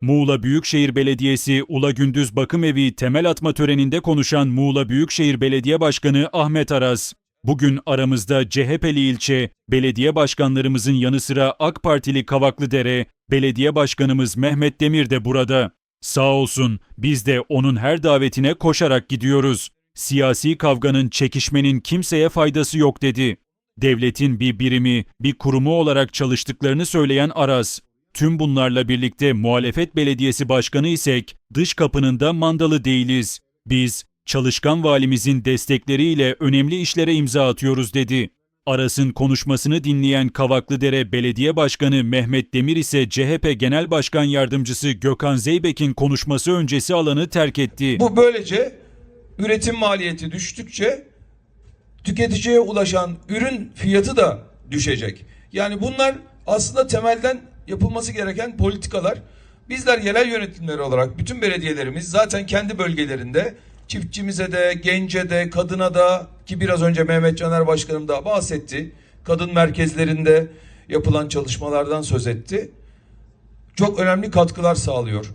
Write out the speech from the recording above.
Muğla Büyükşehir Belediyesi Ula Gündüz Bakım Evi temel atma töreninde konuşan Muğla Büyükşehir Belediye Başkanı Ahmet Aras, bugün aramızda CHP'li ilçe, belediye başkanlarımızın yanı sıra AK Partili Kavaklıdere, belediye başkanımız Mehmet Demir de burada. Sağ olsun biz de onun her davetine koşarak gidiyoruz. Siyasi kavganın, çekişmenin kimseye faydası yok dedi. Devletin bir birimi, bir kurumu olarak çalıştıklarını söyleyen Aras, Tüm bunlarla birlikte muhalefet belediyesi başkanı isek dış kapının da mandalı değiliz. Biz çalışkan valimizin destekleriyle önemli işlere imza atıyoruz dedi. Aras'ın konuşmasını dinleyen Kavaklıdere Belediye Başkanı Mehmet Demir ise CHP Genel Başkan Yardımcısı Gökhan Zeybek'in konuşması öncesi alanı terk etti. Bu böylece üretim maliyeti düştükçe tüketiciye ulaşan ürün fiyatı da düşecek. Yani bunlar aslında temelden yapılması gereken politikalar. Bizler yerel yönetimleri olarak bütün belediyelerimiz zaten kendi bölgelerinde çiftçimize de, gence de, kadına da ki biraz önce Mehmet Caner Başkanım da bahsetti. Kadın merkezlerinde yapılan çalışmalardan söz etti. Çok önemli katkılar sağlıyor.